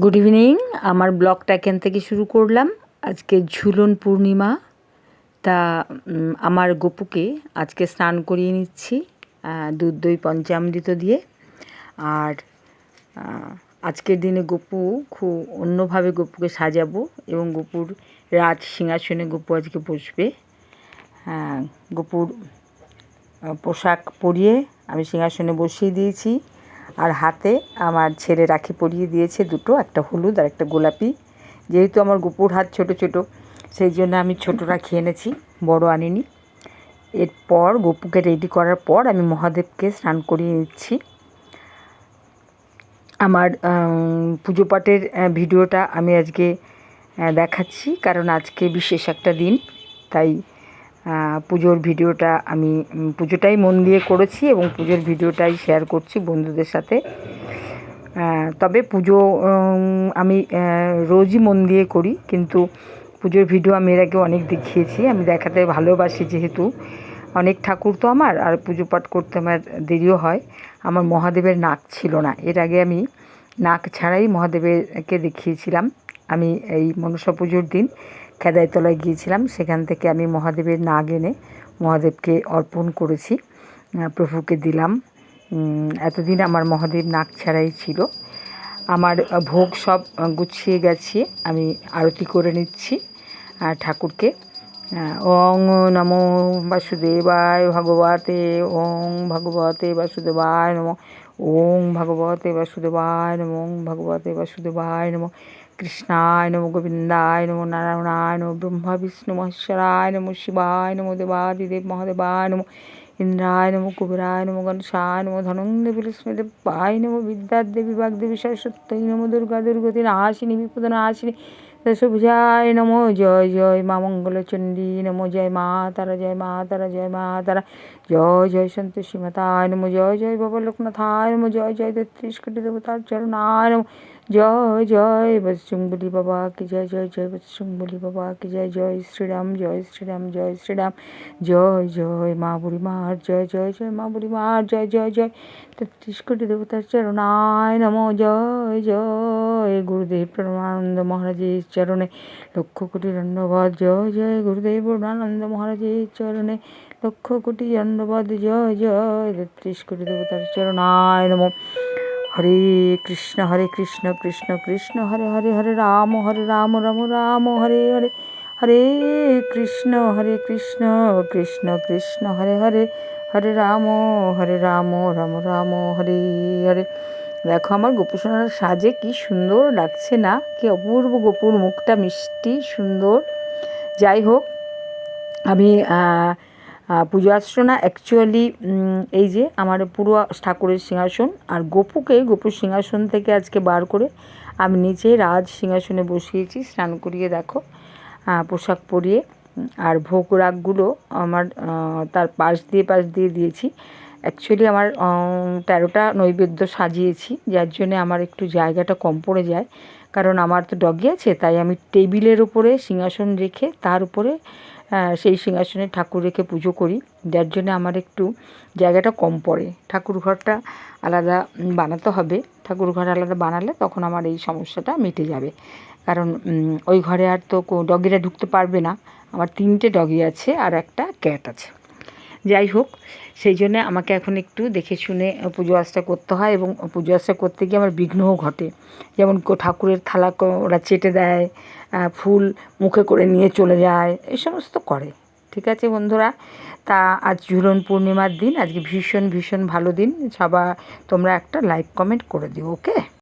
Good evening আমার ব্লগটা এখান থেকে শুরু করলাম। আজকে ঝুলন পূর্ণিমা। তা আমার গপুকে আজকে স্নান করিয়ে নিচ্ছি দুধ, দই, পঞ্চামৃত দিয়ে। আর আজকের দিনে গপু খুব অন্যভাবে গপুকে সাজাবো এবং গপুর রাজ সিংহাসনে গপু আজকে বসবে। হ্যাঁ গপুর পোশাক পরিয়ে আমি সিংহাসনে বসিয়ে দিয়েছি। আর হাতে আমার ছেলে রাখি পরিয়ে দিয়েছে দুটো একটা হলুদ আর একটা গোলাপি। যেহেতু আমার গুপুর হাত ছোট ছোট সেই জন্য আমি ছোট রাখি এনেছি বড় আনিনি। এরপর গপুকে রেডি করার পর আমি মহাদেবকে স্নান করিয়ে নিচ্ছি। আমার আম, পুজো পাঠের ভিডিওটা আমি আজকে দেখাচ্ছি কারণ আজকে বিশেষ একটা দিন তাই পুজোর ভিডিওটা আমি পুজোটাই মন দিয়ে করেছি এবং পুজোর ভিডিওটাই শেয়ার করছি বন্ধুদের সাথে। তবে পুজো আমি রোজই মন দিয়ে করি, কিন্তু পুজোর ভিডিও আমি এর আগে অনেক দেখিয়েছি। আমি দেখাতে ভালোবাসি যেহেতু। অনেক ঠাকুর তো আমার, আর পুজো পাঠ করতে আমার দেরিও হয়। আমার মহাদেবের নাক ছিল না। এর আগে আমি নাক ছাড়াই মহাদেবেরকে দেখিয়েছিলাম। আমি এই মনসা পুজোর দিন খেদাইতলায় গিয়েছিলাম। সেখান থেকে আমি মহাদেবের নাগ এনে মহাদেবকে অর্পণ করেছি প্রভুকে দিলাম। এতদিন আমার মহাদেব নাক ছাড়াই ছিল। আমার ভোগ সব গুছিয়ে গেছে। আমি আরতি করে নিচ্ছি ঠাকুরকে। ওং নমো বাসুদেবায় ভগবতে, ওং ভগবতে বাসুদেবায় নমো। ওং ভগবতে বাসুদেবায় নম, ওং ভগবতে বাসুদেবায় নমো। কৃষ্ণায় নমো গোবিন্দায় নমো নারায়ণায় নমো ব্রহ্মা বিষ্ণু মহেশ্বরায় নমো শিবায় নমো দেবাদিদেব মহাদেবায় নমো ইন্দ্রায় নমো কুবেরায় নমো গণেশায় নমো ধনন্দেবী লক্ষ্মীদেবায় নমো বিদ্যাদেবী বাগদেবী সরস্বতী নমো দুর্গা দুর্গতি নাশিনী বিপদ নাশিনী দশভুজায় নমো জয় জয় মা মঙ্গলচণ্ডী নমো জয় মা তারা জয় মা তারা জয় মা তারা জয় জয় সন্তোষী মাতায় নমো জয় জয় বাবা লোকনাথায় নমো জয় জয় তেত্রিশ কোটি দেবতার চরণায় নমো জয় জয় বৎসুম্বলি বাবা কি জয় জয় জয় বৎসুম্বলি বাবা কি জয় জয় শ্রীরাম জয় শ্রীরাম জয় শ্রীরাম, জয় জয় মা বুড়ি জয় জয় জয় মা বুড়ি মার জয় জয় জয়। তেত্রিশ কোটি দেবতার চরণায় নমো, জয় জয় গুরুদেব প্রণানন্দ মহারাজের চরণে। লক্ষ কোটি ধন্যবাদ জয় জয় গুরুদেব প্রণানন্দ মহারাজের চরণে। লক্ষ কোটি ধন্যবাদ জয় জয় তেত্রিশ কোটি দেবতার চরণায় নমো। হরে কৃষ্ণ হরে কৃষ্ণ কৃষ্ণ কৃষ্ণ, হরে হরে হরে রাম হরে রাম রাম রাম, হরে হরে হরে কৃষ্ণ হরে কৃষ্ণ কৃষ্ণ কৃষ্ণ, হরে হরে হরে রাম হরে রাম রাম রাম, হরে হরে। দেখো আমার গোপুসোনার সাজে কি সুন্দর লাগছে না? কি অপূর্ব গোপুর মুখটা মিষ্টি, সুন্দর। যাই হোক, আমি পুজো আর্চনা অ্যাকচুয়ালি এই যে আমার পুরো ঠাকুরের সিংহাসন আর গোপুকে, গোপুর সিংহাসন থেকে আজকে বার করে আমি নিচে রাজ সিংহাসনে বসিয়েছি, স্নান করিয়ে দেখো পোশাক পরিয়ে, আর ভোগ রাগগুলো আমার তার পাশ দিয়ে পাশ দিয়ে দিয়েছি। অ্যাকচুয়ালি আমার তেরোটা নৈবেদ্য সাজিয়েছি, যার জন্যে আমার একটু জায়গাটা কম পড়ে যায়। কারণ আমার তো ডগি আছে, তাই আমি টেবিলের ওপরে সিংহাসন রেখে তার উপরে সেই সিংহাসনে ঠাকুর রেখে পুজো করি। যার জন্য আমার একটু জায়গাটা কম পড়ে। ঠাকুর ঘরটা আলাদা বানাতে হবে। ঠাকুর ঘর আলাদা বানালে তখন আমার এই সমস্যাটা মিটে যাবে। কারণ ওই ঘরে আর তো ডগিরা ঢুকতে পারবে না। আমার তিনটে ডগি আছে আর একটা ক্যাট আছে। যাই হোক, সেই জন্য আমাকে এখন একটু দেখে শুনে পুজো আর্চা করতে হয় এবং পুজো আর্চা করতে গিয়ে আমার বিঘ্নও ঘটে। যেমন ঠাকুরের থালা ওরা চেটে দেয় ফুল মুখে করে নিয়ে চলে যায়, এই সমস্ত করে। ঠিক আছে বন্ধুরা? তা আজ ঝুলন পূর্ণিমার দিন, আজকে ভীষণ ভীষণ ভালো দিন। সবাই তোমরা একটা লাইক কমেন্ট করে দিও ওকে